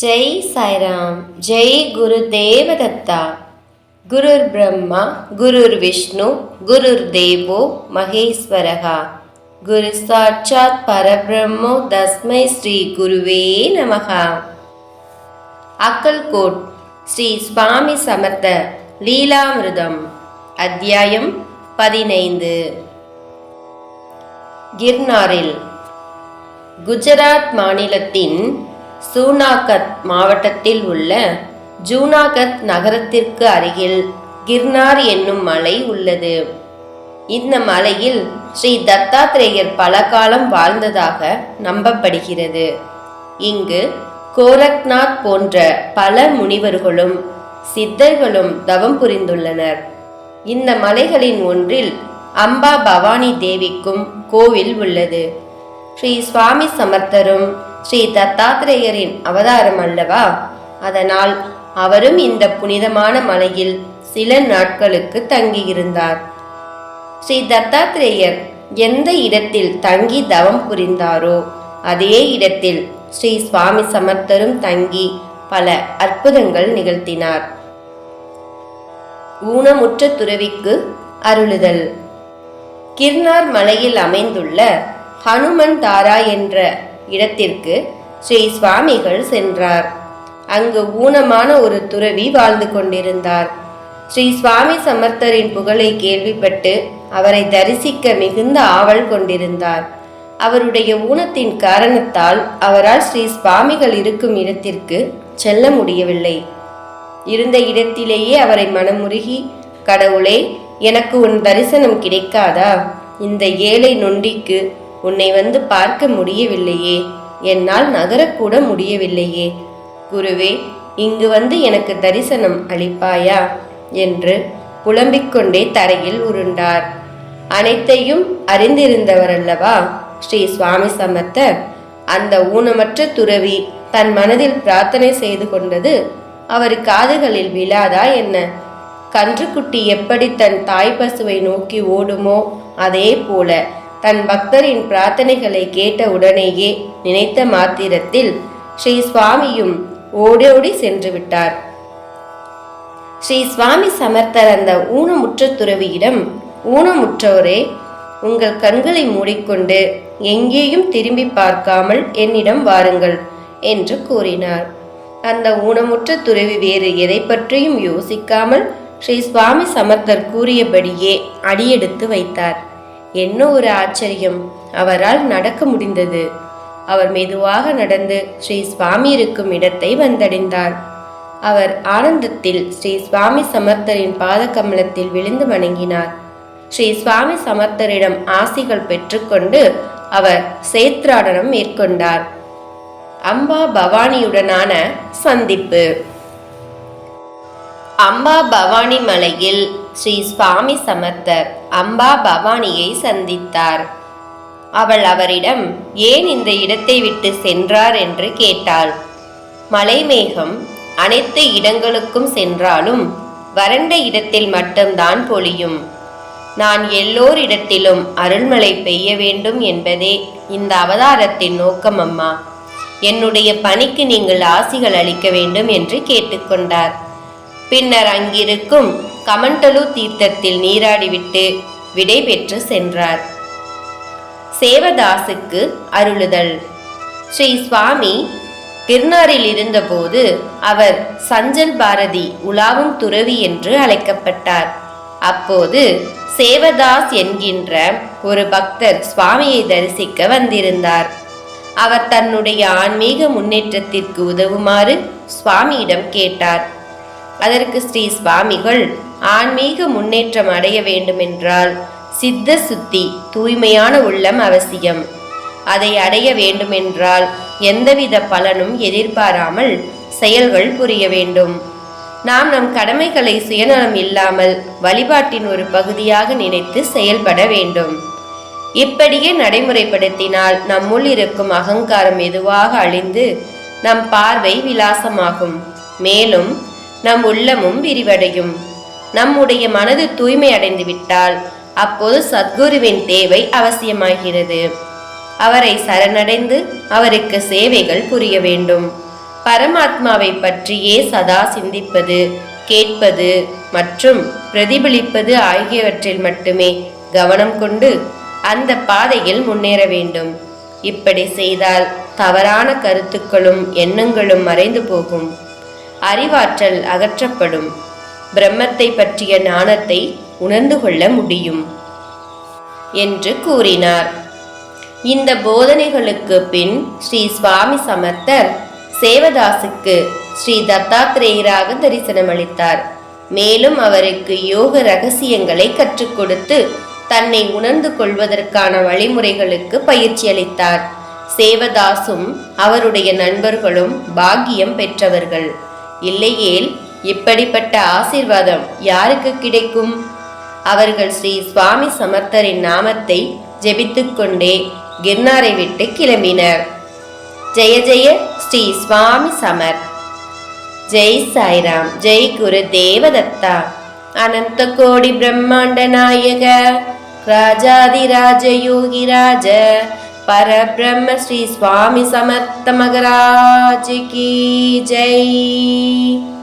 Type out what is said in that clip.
ஜெய் சாய்ராம் ஜெய் குரு தேவதத்தா. குருர் பிரம்மா குருர் விஷ்ணு குருர் தேவோ மகேஸ்வரகா. குரு சாட்சாத் பரபிரம்மோ தஸ்மை ஸ்ரீ குருவே நமகா. அக்கல்கோட் ஸ்ரீ சுவாமி சமர்த்த லீலாமிருதம் அத்தியாயம் பதினைந்து. கிர்னாரில் குஜராத் மாநிலத்தின் சூனாகத் மாவட்டத்தில் உள்ள ஜூனாகத் நகரத்திற்கு அருகில் கிர்னார் என்னும் மலை உள்ளது. இந்த மலையில் ஸ்ரீ தத்தாத்திரேயர் பல காலம் வாழ்ந்ததாக நம்பப்படுகிறது. இங்கு கோரக்நாத் போன்ற பல முனிவர்களும் சித்தர்களும் தவம் புரிந்துள்ளனர். இந்த மலைகளின் ஒன்றில் அம்பா பவானி தேவிக்கும் கோவில் உள்ளது. ஸ்ரீ சுவாமி சமர்த்தரும் ஸ்ரீ தத்தாத்திரேயரின் அவதாரம் அல்லவா? அதனால் அவரும் இந்த புனிதமான மலையில் சில நாட்களுக்கு தங்கியிருந்தார். ஸ்ரீ தத்தாத்திரேயர் எந்த இடத்தில் தங்கி தவம் புரிந்தாரோ அதே இடத்தில் ஸ்ரீ சுவாமி சமர்த்தரும் தங்கி பல அற்புதங்கள் நிகழ்த்தினார். ஊனமுற்ற துறவிக்கு அருளுதல். கிர்னார் மலையில் அமைந்துள்ள ஹனுமன் தாரா என்ற இடத்திற்கு ஸ்ரீ சுவாமிகள் சென்றார். அங்கு ஊனமான ஒரு துறவி வாழ்ந்து கொண்டிருந்தார். ஸ்ரீ சுவாமி சமர்த்தரின் புகழை கேள்விப்பட்டு அவரை தரிசிக்க மிகுந்த ஆவல் கொண்டிருந்தார். அவருடைய ஊனத்தின் காரணத்தால் அவரால் ஸ்ரீ சுவாமிகள் இருக்கும் இடத்திற்கு செல்ல முடியவில்லை. இருந்த இடத்திலேயே அவரை மனமுருகி கடவுளே எனக்கு உன் தரிசனம் கிடைக்காதா? இந்த ஏழை நொண்டிக்கு உன்னை வந்து பார்க்க முடியவில்லையே. என்னால் நகரக்கூட முடியவில்லையே. குருவே இங்கு வந்து எனக்கு தரிசனம் அளிப்பாயா? என்று புலம்பிக் கொண்டே தரையில் உருண்டார். அனைத்தையும் அறிந்திருந்தவரல்லவா? ஸ்ரீ சுவாமி சமர்த்தர் அந்த ஊனமற்ற துறவி தன் மனதில் பிரார்த்தனை செய்து கொண்டது அவர் காதுகளில் விழாதா என்ன? கன்றுக்குட்டி எப்படி தன் தாய் பசுவை நோக்கி ஓடுமோ அதே போல தன் பக்தரின் பிரார்த்தனைகளை கேட்ட உடனேயே நினைத்த மாத்திரத்தில் ஸ்ரீ சுவாமியும் ஓடோடி சென்று விட்டார். ஸ்ரீ சுவாமி சமர்த்தர் அந்த ஊனமுற்ற துறவியிடம் ஊனமுற்றோரே உங்கள் கண்களை மூடிக்கொண்டு எங்கேயும் திரும்பி பார்க்காமல் என்னிடம் வாருங்கள் என்று கூறினார். அந்த ஊனமுற்ற துறவி வேறு எதை பற்றியும் யோசிக்காமல் ஸ்ரீ சுவாமி சமர்த்தர் கூறியபடியே அடியெடுத்து வைத்தார். என்ன ஒரு ஆச்சரியம். அவரால் நடக்க முடிந்தது. அவர் மெதுவாக நடந்து ஸ்ரீ சுவாமி இருக்கும் இடத்தை வந்தடைந்தார். அவர் ஆனந்தத்தில் ஸ்ரீ சுவாமி சமர்த்தரின் பாத கமலத்தில் விழுந்து வணங்கினார். ஸ்ரீ சுவாமி சமர்த்தரிடம் ஆசிகள் பெற்றுக்கொண்டு அவர் சேத்ராடனம் மேற்கொண்டார். அம்பா பவானியுடனான சந்திப்பு. அம்பா பவானி மலையில் ஸ்ரீ சுவாமி சமர்த்தர் அம்பா பவானியை சந்தித்தார். அவள் அவரிடம் ஏன் இந்த இடத்தை விட்டு சென்றார்? என்று கேட்டாள். மலைமேகம் அனைத்து இடங்களுக்கும் சென்றாலும் வறண்ட இடத்தில் மட்டும்தான் பொழியும். நான் எல்லோரிடத்திலும் அருள்மழை பெய்ய வேண்டும் என்பதே இந்த அவதாரத்தின் நோக்கம் அம்மா. என்னுடைய பணிக்கு நீங்கள் ஆசிகள் அளிக்க வேண்டும் என்று கேட்டுக்கொண்டார். பின்னர் அங்கிருக்கும் கமண்டலு தீர்த்தத்தில் நீராடிவிட்டு விடைபெற்று சென்றார். சேவதாசுக்கு அருளுதல். ஸ்ரீ சுவாமி கிர்னாரில் இருந்தபோது அவர் சஞ்சல் பாரதி உலாவும் துறவி என்று அழைக்கப்பட்டார். அப்போது சேவதாஸ் என்கின்ற ஒரு பக்தர் சுவாமியை தரிசிக்க வந்திருந்தார். அவர் தன்னுடைய ஆன்மீக முன்னேற்றத்திற்கு உதவுமாறு சுவாமியிடம் கேட்டார். அதற்கு ஸ்ரீ சுவாமிகள் ஆன்மீக முன்னேற்றம் அடைய வேண்டுமென்றால் சித்த சுத்தி தூய்மையான உள்ளம் அவசியம். அதை அடைய வேண்டுமென்றால் எந்தவித பலனும் எதிர்பாராமல் செயல்கள் புரிய வேண்டும். நாம் நம் கடமைகளை சுயநலம் இல்லாமல் வழிபாட்டின் ஒரு பகுதியாக நினைத்து செயல்பட வேண்டும். இப்படியே நடைமுறைப்படுத்தினால் நம்முள் இருக்கும் அகங்காரம் எதுவாக அழிந்து நம் பார்வை விலாசமாகும். மேலும் நம் உள்ளமும் விரிவடையும். நம்முடைய மனது தூய்மை அடைந்து விட்டால் அப்போது சத்குருவின் தேவை அவசியமாகிறது. அவரை சரணடைந்து அவருக்கு சேவைகள் புரிய வேண்டும். பரமாத்மாவை பற்றியே சதா சிந்திப்பது கேட்பது மற்றும் பிரதிபலிப்பது ஆகியவற்றில் மட்டுமே கவனம் கொண்டு அந்த பாதையில் முன்னேற வேண்டும். இப்படி செய்தால் தவறான கருத்துக்களும் எண்ணங்களும் மறைந்து போகும். அறிவாற்றல் அகற்றப்படும். பிரம்மத்தை பற்றிய ஞானத்தை உணர்ந்து கொள்ள முடியும் என்று கூறினார். இந்த போதனைகளுக்கு பின் ஸ்ரீ சுவாமி சமர்த்தர் சேவதாசுக்கு ஸ்ரீ தத்தாத்திரேயராக தரிசனமளித்தார் மேலும் அவருக்கு யோக ரகசியங்களை கற்றுக் கொடுத்து தன்னை உணர்ந்து கொள்வதற்கான வழிமுறைகளுக்கு பயிற்சி அளித்தார். சேவதாசும் அவருடைய நண்பர்களும் பாக்கியம் பெற்றவர்கள். இல்லையேல் இப்படிப்பட்ட ஆசீர்வாதம் யாருக்கு கிடைக்கும்? அவர்கள் ஸ்ரீ சுவாமி சமர்த்தரின் நாமத்தை ஜெபித்துக்கொண்டே கிர்னாரை விட்டு கிளம்பினர். ஜெய ஜெய ஸ்ரீ சுவாமி சமர். ஜெய் சாய்ராம் ஜெய் குரு தேவதத்தா. அனந்த கோடி பிரம்மாண்ட நாயக ராஜாதிராஜ யோகிராஜ பரபிரம்ம ஸ்ரீ சுவாமி சமர்த்த மகராஜ் கி ஜெய்.